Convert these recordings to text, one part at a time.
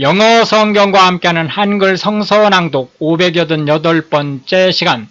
영어 성경과 함께하는 한글 성서 낭독 588번째 시간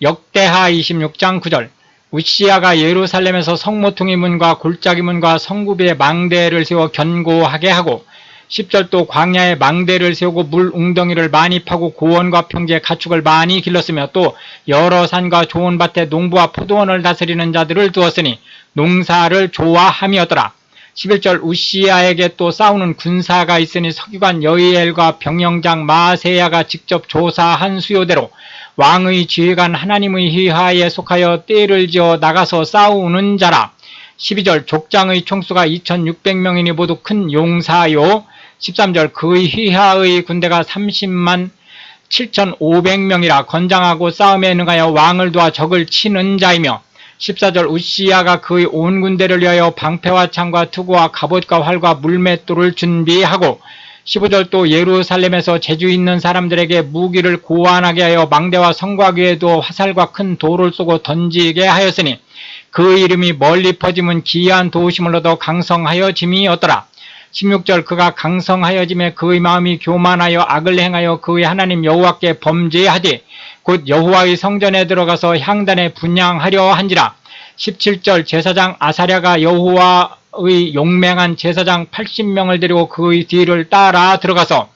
역대하 26장 9절 우시아가 예루살렘에서 성모퉁이 문과 골짜기 문과 성구비의 망대를 세워 견고하게 하고 10절 또 광야에 망대를 세우고 물 웅덩이를 많이 파고 고원과 평지에 가축을 많이 길렀으며 또 여러 산과 좋은 밭에 농부와 포도원을 다스리는 자들을 두었으니 농사를 좋아함이었더라. 11절 우시아에게 또 싸우는 군사가 있으니 서기관 여이엘과 병영장 마세야가 직접 조사한 수요대로 왕의 지휘관 하나님의 희하에 속하여 떼를 지어 나가서 싸우는 자라. 12절 족장의 총수가 2600명이니 모두 큰 용사요. 13절 그의 휘하의 군대가 30만 7500명이라 건장하고 싸움에 능하여 왕을 도와 적을 치는 자이며 14절 우시야가 그의 온 군대를 위하여 방패와 창과 투구와 갑옷과 활과 물맷돌을 준비하고 15절 또 예루살렘에서 재주 있는 사람들에게 무기를 고안하게 하여 망대와 성곽 위에도 화살과 큰 돌을 쏘고 던지게 하였으니 그 이름이 멀리 퍼짐은 기이한 도우심을 얻어 강성하여 짐이었더라. 16절 그가 강성하여짐에 그의 마음이 교만하여 악을 행하여 그의 하나님 여호와께 범죄하되 곧 여호와의 성전에 들어가서 향단에 분양하려 한지라. 17절 제사장 아사랴가 여호와의 용맹한 제사장 80명을 데리고 그의 뒤를 따라 들어가서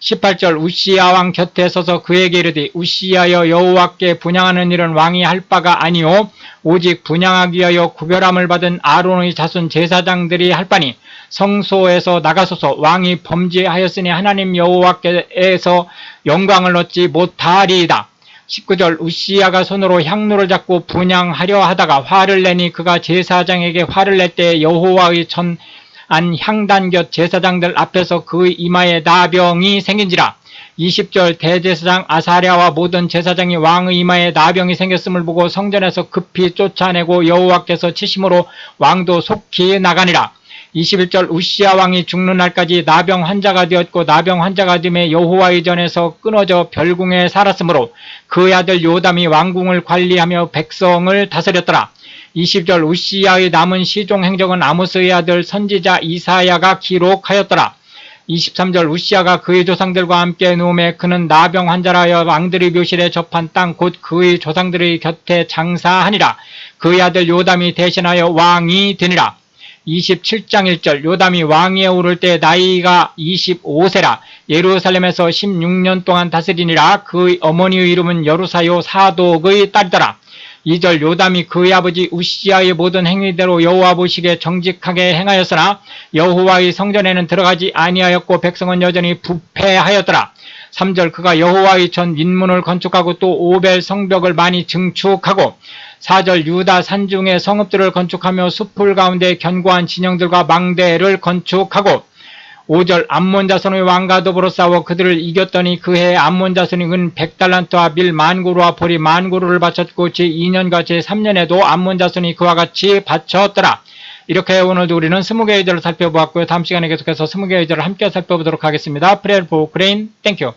18절 우시야 왕 곁에 서서 그에게 이르되 우시야여 여호와께 분양하는 일은 왕이 할 바가 아니요 오직 분양하기 위하여 구별함을 받은 아론의 자손 제사장들이 할 바니 성소에서 나가소서. 왕이 범죄하였으니 하나님 여호와께서 영광을 얻지 못하리이다. 19절 우시야가 손으로 향로를 잡고 분양하려 하다가 화를 내니 그가 제사장에게 화를 낼 때 여호와의 전안 향단 곁 제사장들 앞에서 그의 이마에 나병이 생긴지라. 20절 대제사장 아사랴와 모든 제사장이 왕의 이마에 나병이 생겼음을 보고 성전에서 급히 쫓아내고 여호와께서 치심으로 왕도 속히 나가니라 21절 우시야 왕이 죽는 날까지 나병 환자가 되었고 나병 환자가 됨에 여호와의 전에서 끊어져 별궁에 살았으므로 그의 아들 요담이 왕궁을 관리하며 백성을 다스렸더라. 20절 우시야의 남은 시종 행적은 아모스의 아들 선지자 이사야가 기록하였더라. 23절 우시야가 그의 조상들과 함께 누움에 그는 나병 환자라여 왕들의 묘실에 접한 땅 곧 그의 조상들의 곁에 장사하니라. 그의 아들 요담이 대신하여 왕이 되니라. 27장 1절 요담이 왕위에 오를 때 나이가 25세라. 예루살렘에서 16년 동안 다스리니라. 그의 어머니의 이름은 여루사요 사독의 딸이더라. 2절 요담이 그의 아버지 우시아의 모든 행위대로 여호와 보시기에 정직하게 행하였으나 여호와의 성전에는 들어가지 아니하였고 백성은 여전히 부패하였더라. 3절 그가 여호와의 전 민문을 건축하고 또 오벨 성벽을 많이 증축하고 4절 유다 산중의 성읍들을 건축하며 숲풀 가운데 견고한 진영들과 망대를 건축하고 5절 암몬 자손의 왕과 더불어 싸워 그들을 이겼더니 그해 암몬 자손이 은 100달란트와 밀 만구루와 보리 만구루를 바쳤고 제2년과 제3년에도 암몬 자손이 그와 같이 바쳤더라. 이렇게 오늘도 우리는 20개의 절을 살펴보았고요. 다음 시간에 계속해서 20개의 절을 함께 살펴보도록 하겠습니다. 프레일 포 그레인 땡큐